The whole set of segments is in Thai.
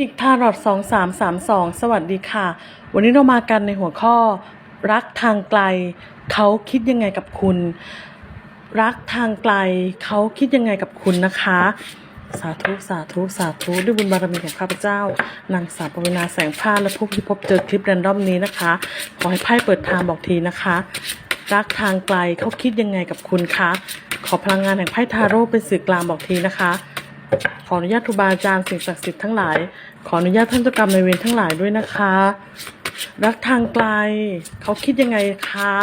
นิกทารอดสองสามสามสองสวัสดีค่ะ วันนี้เรามากันในหัวข้อ รักทางไกล เขาคิดยังไงกับคุณ รักทางไกล เขาคิดยังไงกับคุณนะคะ สาธุสาธุสาธุด้วยบุญบารมีของข้าพเจ้านางสาวปวินาแสงผ้าและผู้ที่พบเจอคลิปแรนดอมนี้นะคะ ขอให้ไพ่เปิดทางบอกทีนะคะ รักทางไกลเขาคิดยังไงกับคุณคะขอพลังงานแห่งไพ่ทาโร่เป็นสื่อกลางบอกทีนะคะ ขออนุญาตครูบาอาจารย์สิ่งศักดิ์สิทธิ์ทั้งหลาย ขออนุญาตท่านเจ้ากรรมนายเวรทั้งหลายด้วยนะคะ รักทางไกล เขาคิดยังไงคะ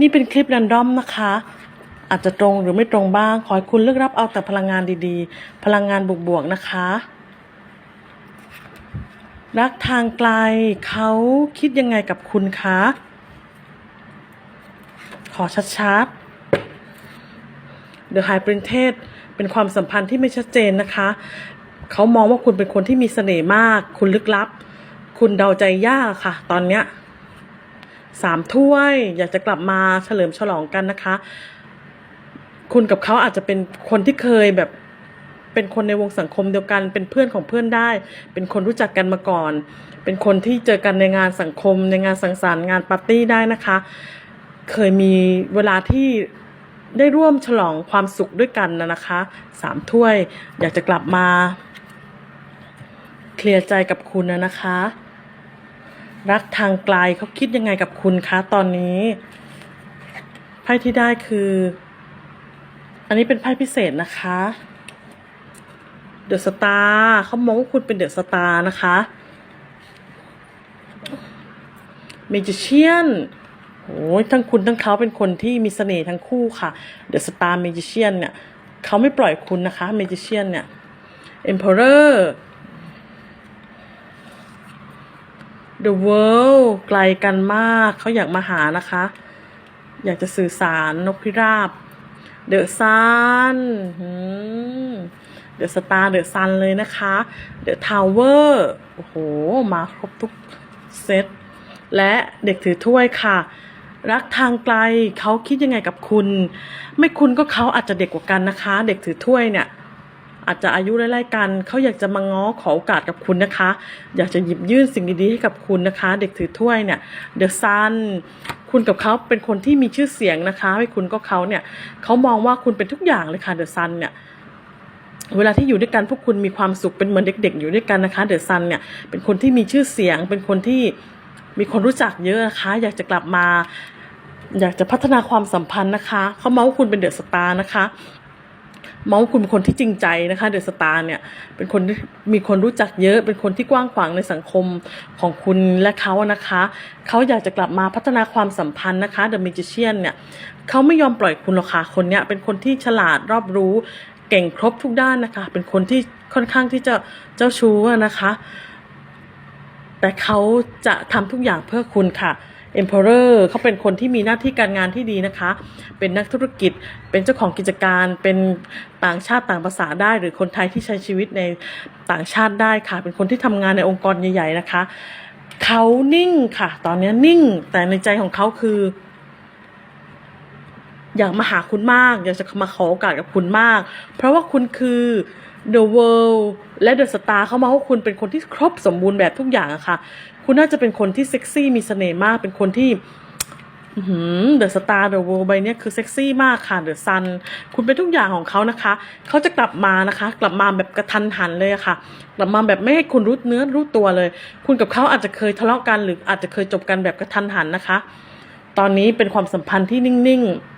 นี่เป็นคลิปแรนดอมนะคะ อาจจะตรงหรือไม่ตรงบ้าง ขอให้คุณเลือกรับเอาแต่พลังงานดีๆ พลังงานบวกๆนะคะ รักทางไกล เขาคิดยังไงกับคุณคะ ขอชัดๆ The High Princess เป็นความสัมพันธ์ที่ไม่ชัดเจนนะคะ เขามองว่าคุณเป็นคนที่มีเสน่ห์มาก คุณลึกลับ คุณเดาใจยากค่ะ ตอนเนี้ยสามถ้วย อยากจะกลับมาเฉลิมฉลองกันนะคะ คุณกับเขาอาจจะเป็นคนที่เคยแบบเป็นคนในวงสังคมเดียวกัน เป็นเพื่อนของเพื่อนได้ เป็นคนรู้จักกันมาก่อน เป็นคนที่เจอกันในงานสังคม ในงานสังสรรค์งานปาร์ตี้ได้นะคะ เคยมีเวลาที่ ได้ร่วมฉลองความสุขด้วยกันนะนะคะสามถ้วย อยากจะกลับมา เคลียร์ใจกับคุณนะนะคะ รักทางไกลเขาคิดยังไงกับคุณคะตอนนี้ไพ่ที่ได้คือ อันนี้เป็นไพ่พิเศษนะคะเดอะสตาร์เขามองว่าคุณเป็นเดอะสตาร์นะคะเมจิเชียน โอ้ยทั้งคุณทั้งเขาเป็นคนที่มีเสน่ห์ทั้งคู่ค่ะเดอะสตาร์เมจิเชียนเนี่ยเขาไม่ปล่อยคุณนะคะเมจิเชียนเนี่ยเอ็มเพอเรอร์ The World ไกลกันมากเขาอยากมาหานะคะ อยากจะสื่อสารนกพิราบ The Sun เดอะสตาร์เดอะซันเลยนะคะ The Tower โอ้โห มาครบทุกเซต และเด็กถือถ้วยค่ะ รักทางไกลเขาคิดยังไงกับคุณ ไม่คุณก็เขาอาจจะเด็กกว่ากันนะคะ เด็กถือถ้วยเนี่ย อาจจะอายุไล่ๆกันเขาอยากจะมาง้อขอโอกาสกับคุณนะคะ อยากจะหยิบยื่นสิ่งดีๆให้กับคุณนะคะ เด็กถือถ้วยเนี่ยเดอะซันคุณกับเขาเป็นคนที่มีชื่อเสียงนะคะให้คุณก็เขาเนี่ยเขามองว่าคุณเป็นทุกอย่างเลยค่ะเดอะซันเนี่ยเวลาที่อยู่ด้วยกันพวกคุณมีความสุขเป็นเหมือนเด็ก ๆ อยู่ด้วยกันนะคะ เดอะซันเนี่ยเป็นคนที่มีชื่อเสียง เป็นคนที่มีคนรู้จักเยอะนะคะ อยากจะกลับมา อยากจะพัฒนาความสัมพันธ์นะคะ เขาเมาส์คุณเป็นเดือะสตาร์นะคะเมาส์คุณเป็นคนที่จริงใจนะคะเดอะสตาร์เนี่ยเป็นคนมีคนรู้จักเยอะ เป็นคนที่กว้างขวางในสังคมของคุณและเขานะคะเขาอยากจะกลับมาพัฒนาความสัมพันธ์นะคะเดอะมิจิเชียนเนี่ยเขาไม่ยอมปล่อยคุณหรอกค่ะคนเนี้ยเป็นคนที่ฉลาดรอบรู้ เก่งครบทุกด้านนะคะ เป็นคนที่ค่อนข้างที่จะเจ้าชู้นะคะ แต่เขาจะทำทุกอย่างเพื่อคุณค่ะ Emperor เขาเป็นคนที่มีหน้าที่การงานที่ดีนะคะ เป็นนักธุรกิจ เป็นเจ้าของกิจการ เป็นต่างชาติต่างภาษาได้ หรือคนไทยที่ใช้ชีวิตในต่างชาติได้ค่ะ เป็นคนที่ทำงานในองค์กรใหญ่ๆนะคะ เขานิ่งค่ะ ตอนนี้นิ่ง แต่ในใจของเขาคือ อยากมาหาคุณมาก อยากจะมาขอโอกาสกับคุณมาก เพราะว่าคุณคือ The World และ The Star เขามาว่าคุณเป็นคนที่ครบสมบูรณ์แบบทุกอย่างอะค่ะ คุณน่าจะเป็นคนที่เซ็กซี่มีเสน่ห์มาก เป็นคนที่เดอะสตาร์เดอะเวิลด์ใบเนี้ยคือเซ็กซี่มากค่ะเดอะซันคุณเป็นทุกอย่างของเขานะคะ เขาจะกลับมานะคะ กลับมาแบบกระทันหันเลยะค่ะ กลับมาแบบไม่ให้คุณรู้เนื้อรู้ตัวเลย คุณกับเขาอาจจะเคยทะเลาะกันหรืออาจจะเคยจบกันแบบกระทันหันนะคะ ตอนนี้เป็นความสัมพันธ์ที่นิ่งๆ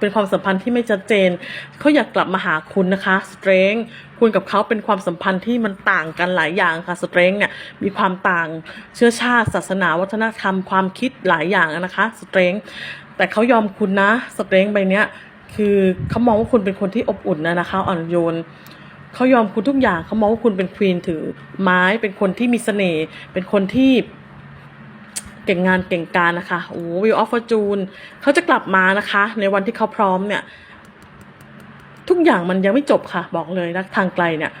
เป็นความสัมพันธ์ที่ไม่ชัดเจน เขาอยากกลับมาหาคุณนะคะสเตรงคุณกับเขาเป็นความสัมพันธ์ที่มันต่างกันหลายอย่างค่ะสเตรงเนี่ยมีความต่างเชื้อชาติ ศาสนาวัฒนธรรมความคิดหลายอย่างนะคะสเตรงแต่เขายอมคุณนะสเตรงใบเนี้ยคือเขามองว่าคุณเป็นคนที่อบอุ่นนะนะคะอ่อนโยนเขายอมคุณทุกอย่างเขามองว่าคุณเป็นควีนถือไม้เป็นคนที่มีเสน่ห์เป็นคนที่ เก่งงานเก่งการนะคะโอ้วิวออฟฟอร์จูนเขาจะกลับมานะคะ ในวันที่เขาพร้อมเนี่ย ทุกอย่างมันยังไม่จบค่ะ บอกเลยรักทางไกลเนี่ย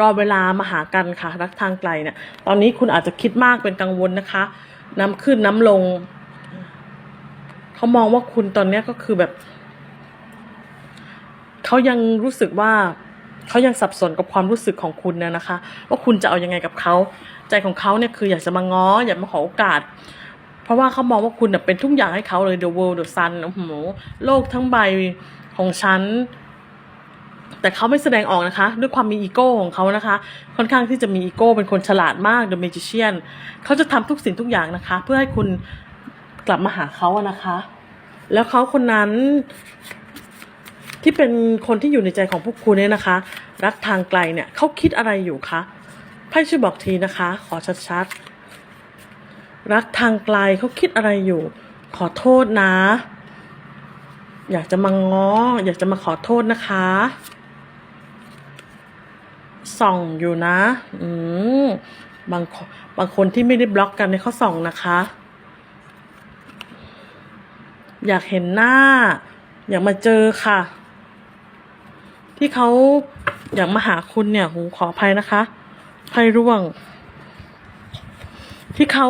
รอเวลามาหากันค่ะ รักทางไกลเนี่ย ตอนนี้คุณอาจจะคิดมากเป็นกังวลนะคะน้ำขึ้นน้ำลงเขามองว่าคุณตอนนี้ก็คือแบบเขายังรู้สึกว่าเขายังสับสนกับความรู้สึกของคุณนะนะคะ ว่าคุณจะเอายังไงกับเขา ใจของเขาเนี่ยคืออยากจะมาง้ออยากมาขอโอกาส เพราะว่าเขามองว่าคุณเป็นทุกอย่างให้เขาเลย the world the sun โอ้โหโลกทั้งใบของฉัน แต่เขาไม่แสดงออกนะคะ ด้วยความมีอีโก้ของเขานะคะ ค่อนข้างที่จะมีอีโก้เป็นคนฉลาดมาก the magician เขาจะทำทุกสิ่งทุกอย่างนะคะ เพื่อให้คุณกลับมาหาเขาอะนะคะ แล้วเขาคนนั้นที่เป็นคนที่อยู่ในใจของพวกคุณเนี่ยนะคะ รักทางไกลเนี่ยเขาคิดอะไรอยู่คะไพ่ช่วยบอกทีนะคะ ขอชัดๆ รักทางไกลเขาคิดอะไรอยู่ ขอโทษนะ อยากจะมาง้อ อยากจะมาขอโทษนะคะ ส่องอยู่นะ อืมบางคนบางคนที่ไม่ได้บล็อกกันเนี่ยเขาส่องนะคะ อยากเห็นหน้า อยากมาเจอค่ะ ที่เขาอยากมาหาคุณเนี่ยหูขออภัยนะคะไพ่ร่วง ที่เขา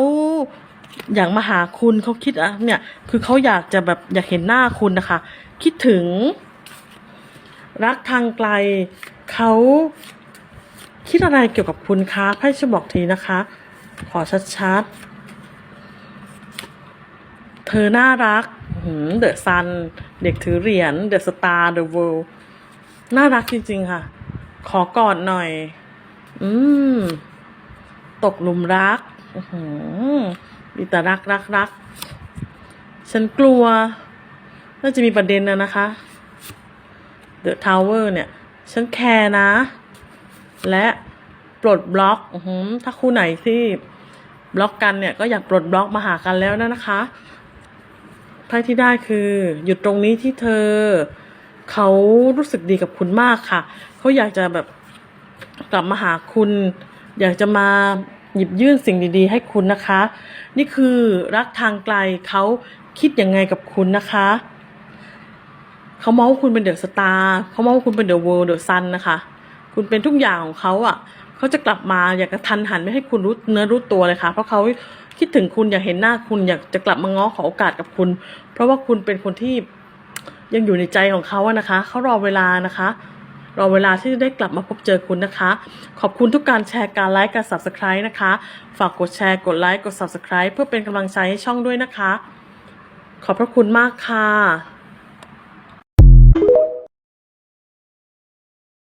อยากมาหาคุณเขาคิดอะเนี่ย คือเขาอยากจะแบบอยากเห็นหน้าคุณนะคะ คิดถึง รักทางไกลเขาคิดอะไรเกี่ยวกับคุณคะไพ่ช่วยบอกทีนะคะ ขอชัดๆ เธอน่ารักเดอะซัน เด็กถือเหรียญเดอะสตาร์เดอะเวิลด์น่ารักจริงๆค่ะ ขอกอดหน่อย อืม ตกหลุมรัก มีแต่รักรักรัก ฉันกลัว น่าจะมีประเด็นนะนะคะ The Tower เนี่ย ฉันแคร์นะ และปลดบล็อกอืถ้าคู่ไหนที่บล็อกกันเนี่ย ก็อยากปลดบล็อกมาหากันแล้วนะนะคะไพ่ที่ได้คือหยุดตรงนี้ที่เธอ เขารู้สึกดีกับคุณมากค่ะ เขาอยากจะแบบกลับมาหาคุณ อยากจะมา หยิบยื่นสิ่งดีๆ ให้คุณนะคะ นี่คือรักทางไกลเขาคิดยังไงกับคุณนะคะเขามองว่าคุณเป็นเดอะสตาร์เขามองว่าคุณเป็นเดอะเวิลด์เดอะซันนะคะ คุณเป็นทุกอย่างของเขาอะเขาจะกลับมาอยากกระทันหันไม่ให้คุณรู้เนื้อรู้ตัวเลยค่ะ เพราะเขาคิดถึงคุณอยากเห็นหน้าคุณอยากจะกลับมาง้อขอโอกาสกับคุณ เพราะว่าคุณเป็นคนที่ยังอยู่ในใจของเขาอะนะคะ เขารอเวลานะคะ รอเวลาที่จะได้กลับมาพบเจอคุณนะคะ ขอบคุณทุกการแชร์การไลค์การ subscribe นะคะ ฝากกดแชร์กดไลค์กด subscribe เพื่อเป็นกำลังใจให้ช่องด้วยนะคะ ขอบพระคุณมากค่ะ